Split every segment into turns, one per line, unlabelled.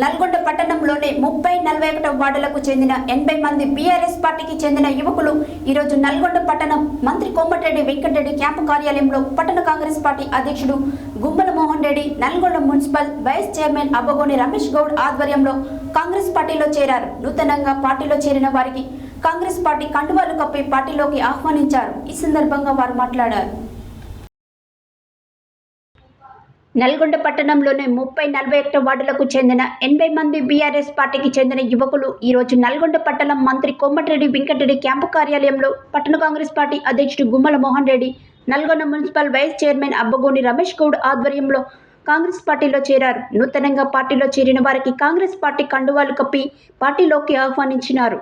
నల్గొండ పట్టణంలోని ముప్పై నలభై ఒకటో వార్డులకు చెందిన ఎనభై మంది బీఆర్ఎస్ పార్టీకి చెందిన యువకులు ఈరోజు నల్గొండ పట్టణం మంత్రి కోమటిరెడ్డి వెంకటరెడ్డి క్యాంపు కార్యాలయంలో పట్టణ కాంగ్రెస్ పార్టీ అధ్యక్షుడు Gummala Mohan Reddy Nalgonda municipal vice chairman Abbagoni Ramesh Goud ఆధ్వర్యంలో కాంగ్రెస్ పార్టీలో చేరారు. నూతనంగా పార్టీలో చేరిన వారికి కాంగ్రెస్ పార్టీ కండువాలు కప్పి పార్టీలోకి ఆహ్వానించారు. ఈ సందర్భంగా వారు మాట్లాడారు. నల్గొండ పట్టణంలోని ముప్పై నలభై ఒకటో వార్డులకు చెందిన ఎనభై మంది బీఆర్ఎస్ పార్టీకి చెందిన యువకులు ఈరోజు నల్గొండ పట్టణం మంత్రి కోమటిరెడ్డి వెంకటరెడ్డి క్యాంపు కార్యాలయంలో పట్టణ కాంగ్రెస్ పార్టీ అధ్యక్షుడు Gummala Mohan Reddy Nalgonda municipal vice chairman Abbagoni Ramesh Goud ఆధ్వర్యంలో కాంగ్రెస్ పార్టీలో చేరారు. నూతనంగా పార్టీలో చేరిన వారికి కాంగ్రెస్ పార్టీ కండువాలు కప్పి పార్టీలోకి ఆహ్వానించినారు.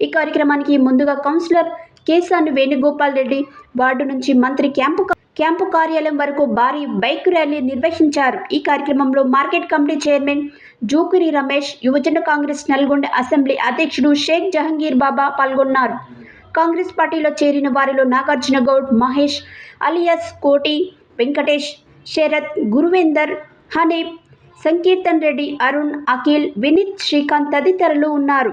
ఈ కార్యక్రమానికి ముందుగా కౌన్సిలర్ కేసాని వేణుగోపాల్ రెడ్డి వార్డు నుంచి మంత్రి క్యాంపు క్యాంపు కార్యాలయం వరకు భారీ బైక్ ర్యాలీ నిర్వహించారు. ఈ కార్యక్రమంలో market committee chairman Jukiri Ramesh యువజన కాంగ్రెస్ నల్గొండ అసెంబ్లీ అధ్యక్షుడు షేక్ జహంగీర్ బాబా పాల్గొన్నారు. కాంగ్రెస్ పార్టీలో చేరిన వారిలో నాగార్జున గౌడ్ మహేష్ అలియాస్ కోటి వెంకటేష్ శరత్ గురువేందర్ హనీఫ్ సంకీర్తన్ రెడ్డి అరుణ్ అఖిల్ వినీత్ శ్రీకాంత్ తదితరులు ఉన్నారు.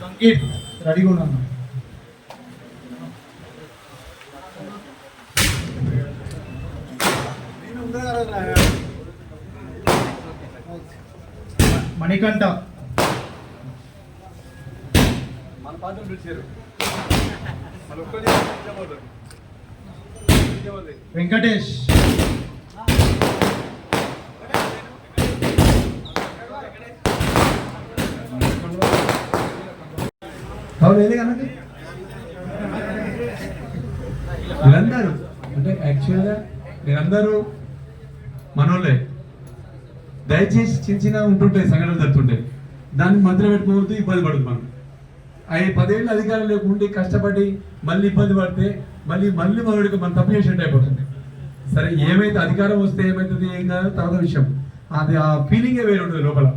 సంగీత్. రెడీగా ఉన్నాను మణికంఠ.
మన పాత్ర పిలిచారు. మన
వెంకటేష్.
అవును ఏది కనండి మీరందరూ అంటే యాక్చువల్గా మీరందరూ మనోళ్ళే. దయచేసి చిన్న చిన్న ఉంటుంటాయి సంఘటనలు జరుగుతుంటాయి దాన్ని మధ్యలో పెట్టుకోవద్దు ఇబ్బంది పడదు మనం. అవి పదేళ్ళు అధికారం లేకుండా కష్టపడి మళ్ళీ ఇబ్బంది పడితే మళ్ళీ మళ్ళీ మనోడికి మనం తప్పు చేసేట్టు అయిపోతుంది. సరే ఏమైతే అధికారం వస్తే ఏమవుతుంది ఏం కాదు తర్వాత విషయం. అది ఆ ఫీలింగే వేరు ఉంటుంది లోపల.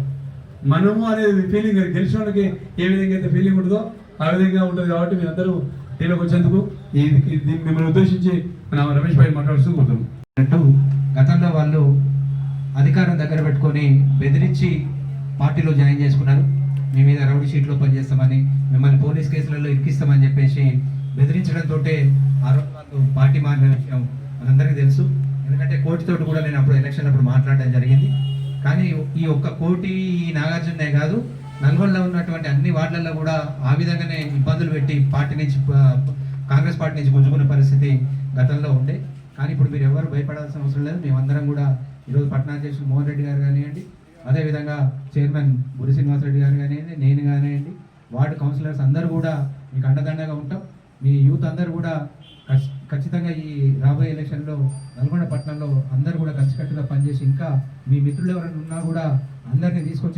మనము అనేది ఫీలింగ్ గెలిచిన వాళ్ళకి ఏ విధంగా అయితే ఫీలింగ్ ఉంటుందో ఆ విధంగా ఉంటుంది కాబట్టి మీరందరూ దీనిలోకి వచ్చేందుకు మిమ్మల్ని ఉద్దేశించి మనం రమేష్ భాయ్ మాట్లాడుతూ పోతాం.
అంటూ గతంలో వాళ్ళు అధికారం దగ్గర పెట్టుకొని బెదిరించి పార్టీలో జాయిన్ చేసుకున్నారు. మీ మీద రౌడీ షీట్లో పనిచేస్తామని మిమ్మల్ని పోలీస్ కేసులలో ఇరికిస్తామని చెప్పేసి బెదిరించడంతో ఆ రోజు వాళ్ళు పార్టీ మారిన విషయం మనందరికీ తెలుసు. ఎందుకంటే కోటితోటి కూడా నేను అప్పుడు ఎలక్షన్ అప్పుడు మాట్లాడడం జరిగింది. కానీ ఈ ఒక్క కోటి ఈ నాగార్జునే కాదు నల్గొండలో ఉన్నటువంటి అన్ని వార్డులలో కూడా ఆ విధంగానే ఇబ్బందులు పెట్టి పార్టీ నుంచి కాంగ్రెస్ పార్టీ నుంచి గుంజుకునే పరిస్థితి గతంలో ఉండే. కానీ ఇప్పుడు మీరు ఎవరు భయపడాల్సిన అవసరం లేదు. మేమందరం కూడా ఈరోజు పట్టణాధ్యక్షులు మోహన్ రెడ్డి గారు కానివ్వండి అదేవిధంగా చైర్మన్ గురి శ్రీనివాసరెడ్డి గారు కానివ్వండి నేను కానివ్వండి వార్డు కౌన్సిలర్స్ అందరూ కూడా మీకు అండదండగా ఉంటాం. మీ యూత్ అందరూ కూడా ఖచ్చితంగా ఈ రాబోయే ఎలక్షన్లో నల్గొండ పట్టణంలో అందరూ కూడా కలిసికట్టుగా పనిచేసి ఇంకా మీ మిత్రులు ఎవరైనా ఉన్నా కూడా అందరినీ తీసుకొచ్చి